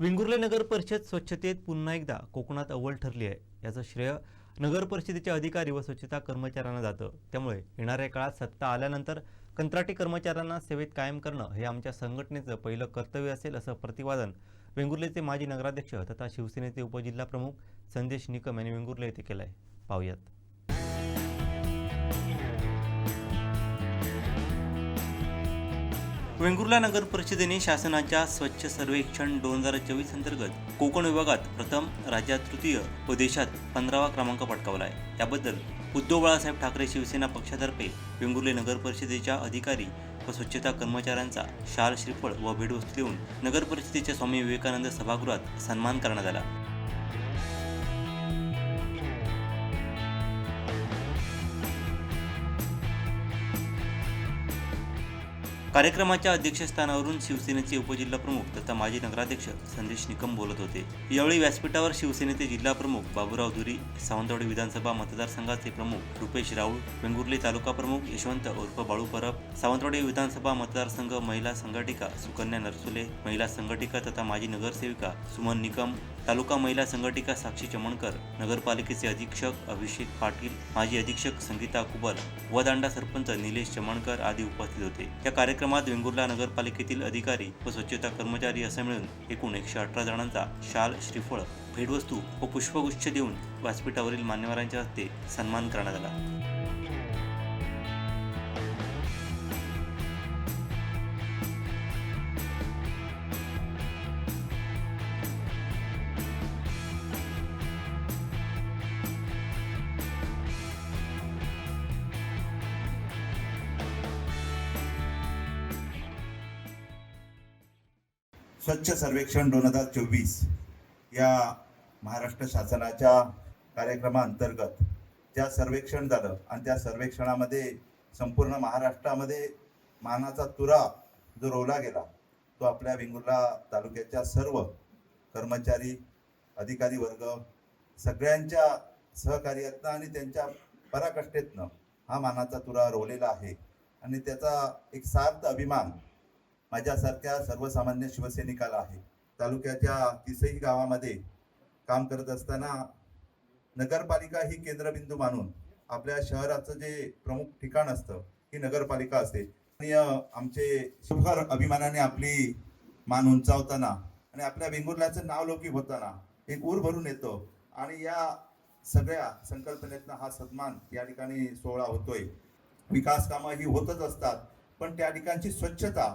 वेंगुर्ले नगर परिषद स्वच्छतेत पुन्हा एकदा कोकणात अव्वल ठरली आहे. याचं श्रेय नगर परिषदेच्या अधिकारी व स्वच्छता कर्मचाऱ्यांना जातं. त्यामुळे येणाऱ्या काळात सत्ता आल्यानंतर कंत्राटी कर्मचाऱ्यांना सेवेत कायम करणं हे आमच्या संघटनेचं पहिलं कर्तव्य असेल असं प्रतिपादन वेंगुर्लेचे माजी नगराध्यक्ष तथा शिवसेनेचे उपजिल्हाप्रमुख संदेश निकम यांनी वेंगुर्ले येथे केलं आहे पाहूयात. वेंगुर्ला नगर परिषदेने शासनाच्या स्वच्छ सर्वेक्षण दोन हजार चोवीस अंतर्गत कोकण विभागात प्रथम राज्यात तृतीय व देशात पंधरावा क्रमांक पटकावला आहे. त्याबद्दल उद्धव बाळासाहेब ठाकरे शिवसेना पक्षातर्फे वेंगुर्ले नगर परिषदेच्या अधिकारी व स्वच्छता कर्मचाऱ्यांचा शाल श्रीफळ व भेटवस्तू देऊन नगर परिषदेच्या स्वामी विवेकानंद सभागृहात सन्मान करण्यात आला. कार्यक्रमाच्या अध्यक्षस्थानावरून शिवसेनेचे उपजिल्हा प्रमुख तथा माजी नगराध्यक्ष संदेश निकम बोलत होते. यावेळी व्यासपीठावर शिवसेनेचे जिल्हा प्रमुख बाबूराव धुरी सावंतवाडी विधानसभा मतदारसंघाचे प्रमुख रुपेश राऊळ वेंगुर्ले तालुका प्रमुख यशवंत उर्फ बाळू परब सावंतवाडी विधानसभा मतदारसंघ महिला संघटिका सुकन्या नरसुले महिला संघटिका तथा माजी नगरसेविका सुमन निकम तालुका महिला संघटिका साक्षी चमणकर नगरपालिकेचे अधीक्षक अभिषेक पाटील माजी अधीक्षक संगीता कुबल व दांडा सरपंच निलेश चमणकर आदी उपस्थित होते. या कार्यक्रमात वेंगुर्ला नगरपालिकेतील अधिकारी व स्वच्छता कर्मचारी असे मिळून एकूण एकशे अठरा जणांचा शाल श्रीफळ भेटवस्तू व पुष्पगुच्छ देऊन व्यासपीठावरील मान्यवरांच्या हस्ते सन्मान करण्यात आला. स्वच्छ सर्वेक्षण दोन हजार चोवीस या महाराष्ट्र शासनाच्या कार्यक्रमाअंतर्गत ज्या सर्वेक्षण झालं आणि त्या सर्वेक्षणामध्ये संपूर्ण महाराष्ट्रामध्ये मानाचा तुरा जो रोवला गेला तो आपल्या वेंगुर्ला तालुक्याच्या सर्व कर्मचारी अधिकारी वर्ग सगळ्यांच्या सहकार्यातनं आणि त्यांच्या पराकष्टेतनं हा मानाचा तुरा रोवलेला आहे. आणि त्याचा एक सार्थ अभिमान माझ्यासारख्या सर्वसामान्य शिवसैनिकाला आहे. तालुक्याच्या तिसही गावामध्ये काम करत असताना नगरपालिका ही केंद्रबिंदू मानून आपल्या शहराचं जे प्रमुख ठिकाण असतं ही नगरपालिका असते. आणि आमचे सुखर अभिमानाने आपली मान उंचावताना आणि आपल्या वेंगुर्ल्याचं नावलौकिक होताना एक ऊर भरून येतो. आणि या सगळ्या संकल्पनेतनं हा सन्मान या ठिकाणी सोहळा होतोय. विकास कामं ही होतच असतात पण त्या ठिकाणची स्वच्छता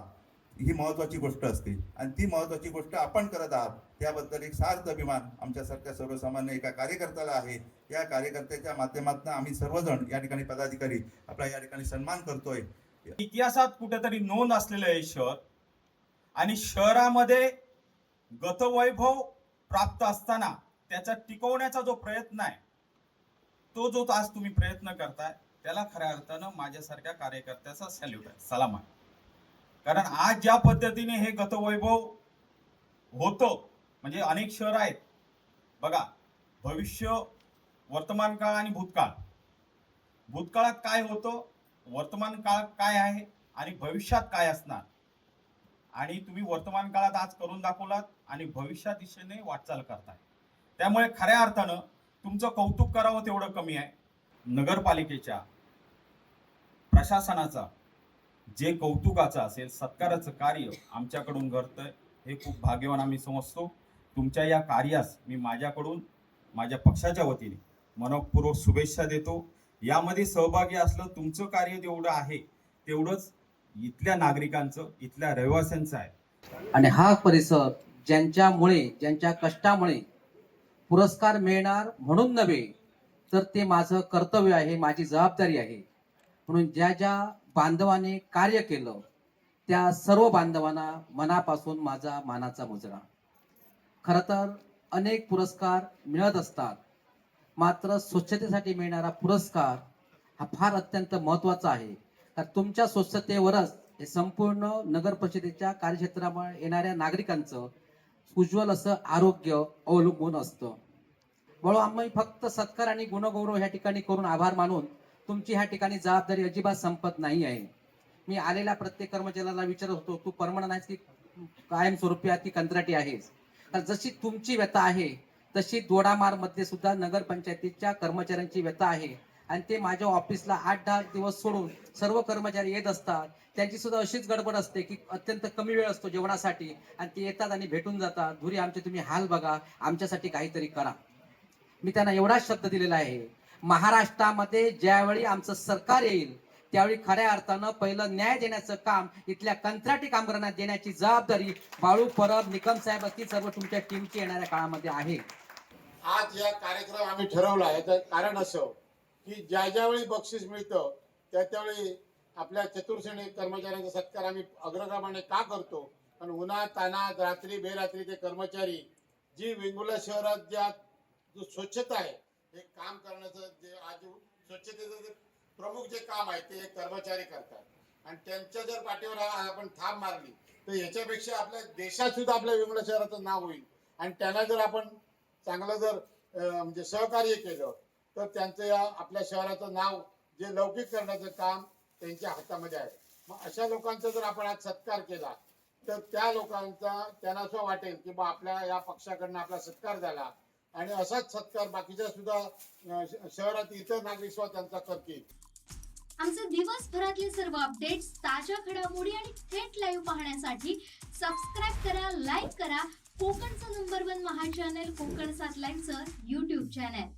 ही महत्वाची गोष्ट असते. आणि ती महत्वाची गोष्ट आपण करत आहात त्याबद्दल एक सार्थ अभिमान आमच्यासारख्या सर्वसामान्य एका कार्यकर्त्याला आहे. या कार्यकर्त्याच्या माध्यमातून आम्ही सर्वजण या ठिकाणी पदाधिकारी आपला या ठिकाणी सन्मान करतोय. इतिहासात कुठेतरी नोंद असलेलं आहे शहर. आणि शहरामध्ये गतवैभव प्राप्त असताना त्याचा टिकवण्याचा जो प्रयत्न आहे तो जो आज तुम्ही प्रयत्न करताय त्याला खऱ्या अर्थानं माझ्यासारख्या कार्यकर्त्याचा सॅल्यूट आहे. सलाम आहे. कारण आज ज्या पद्धतीने हे गतवैभव होतं म्हणजे अनेक शहर आहेत बघा भविष्य वर्तमान काळ आणि भूतकाळ. भूतकाळात काय होतं वर्तमान काळ काय आहे आणि भविष्यात काय असणार? आणि तुम्ही वर्तमान काळात आज करून दाखवलात आणि भविष्या दिशेने वाटचाल करताय. त्यामुळे खऱ्या अर्थानं तुमचं कौतुक करावं तेवढं कमी आहे. नगरपालिकेच्या प्रशासनाचा जे कौतुकाचं असेल सत्काराचं कार्य आमच्याकडून घडतंय हे खूप भाग्यवान आम्ही समजतो. तुमच्या या कार्यास मी माझ्याकडून माझ्या पक्षाच्या वतीने मनपूर्वक शुभेच्छा देतो. यामध्ये सहभागी असलं तुमचं कार्य जेवढं आहे तेवढंच इथल्या नागरिकांचं इथल्या रहिवाशांचं आहे. आणि हा परिसर ज्यांच्यामुळे ज्यांच्या कष्टामुळे पुरस्कार मिळणार म्हणून नव्हे तर ते माझं कर्तव्य आहे माझी जबाबदारी आहे. म्हणून ज्या ज्या बांधवाने कार्य केलं त्या सर्व बांधवांना मनापासून माझा मानाचा मुजरा. खरं तर अनेक पुरस्कार मिळत असतात. मात्र स्वच्छतेसाठी मिळणारा पुरस्कार हा फार अत्यंत महत्त्वाचा आहे. कारण तुमच्या स्वच्छतेवरच हे संपूर्ण नगर परिषदेच्या कार्यक्षेत्रामुळे येणाऱ्या नागरिकांचं उज्ज्वल असं आरोग्य अवलंबून असतं. म्हणून आम्ही फक्त सत्कार आणि गुणगौरव ह्या ठिकाणी करून आभार मानून तुमची ह्या ठिकाणी जबाबदारी अजिबात संपत नाही आहे. मी आलेल्या प्रत्येक कर्मचाऱ्याला विचारत होतो तू परमनंट आहेस की कायमस्वरूपी आहे की कंत्राटी आहेस? तर जशी तुमची व्यथा आहे तशी दोडामारमध्ये सुद्धा नगरपंचायतीच्या कर्मचाऱ्यांची व्यथा आहे. आणि ते माझ्या ऑफिसला आठ दहा दिवस सोडून सर्व कर्मचारी येत असतात. त्यांची सुद्धा अशीच गडबड असते की अत्यंत कमी वेळ असतो जेवणासाठी. आणि ते येतात आणि भेटून जातात. धुरी आमचे तुम्ही हाल बघा. आमच्यासाठी काहीतरी करा. मी त्यांना एवढाच शब्द दिलेला आहे. महाराष्ट्रामध्ये ज्यावेळी आमचं सरकार येईल त्यावेळी खऱ्या अर्थानं पहिलं न्याय देण्याचं काम इथल्या कंत्राटी कामगारांना देण्याची जबाबदारी बाळू परब निकम साहेब असतील सर्व तुमच्या टीमची येणाऱ्या काळामध्ये आहे. आज या कार्यक्रम आम्ही ठरवला याचं कारण असं की ज्या ज्यावेळी बक्षीस मिळतं त्या त्यावेळी आपल्या चतुर्श्रेणी कर्मचाऱ्यांचा सत्कार आम्ही अग्रक्रमाने का करतो? पण उन्हा तानात रात्री बेरात्री ते कर्मचारी जी वेंगुला शहरात ज्या स्वच्छता आहे हे काम करण्याचं जे आज स्वच्छतेचं जे प्रमुख जे काम आहे ते कर्मचारी करतात. आणि त्यांच्या जर पाठीवर आपण थाप मारली तर याच्यापेक्षा आपल्या देशात सुद्धा आपल्या वेंगुर्ला शहराचं नाव होईल. आणि त्यांना जर आपण चांगलं जर म्हणजे सहकार्य केलं तर त्यांचं या आपल्या शहराचं नाव जे लौकिक करण्याचं काम त्यांच्या हातामध्ये आहे. मग अशा लोकांचा जर आपण आज सत्कार केला तर त्या लोकांचा त्यांना असं वाटेल की बा आपल्या या पक्षाकडनं आपला सत्कार झाला आणि असाच सत्कार बाकीच्या सुद्धा शहरातील इतर नागरिक सुद्धा त्यांचा करतील. आमचे दिवसभरातले सर्व अपडेट्स ताज्या घडामोडी आणि थेट लाईव्ह पाहण्यासाठी सबस्क्राईब करा लाईक करा. कोकणचं नंबर वन महा चॅनल कोकण सात लाईव्हचं युट्यूब चॅनल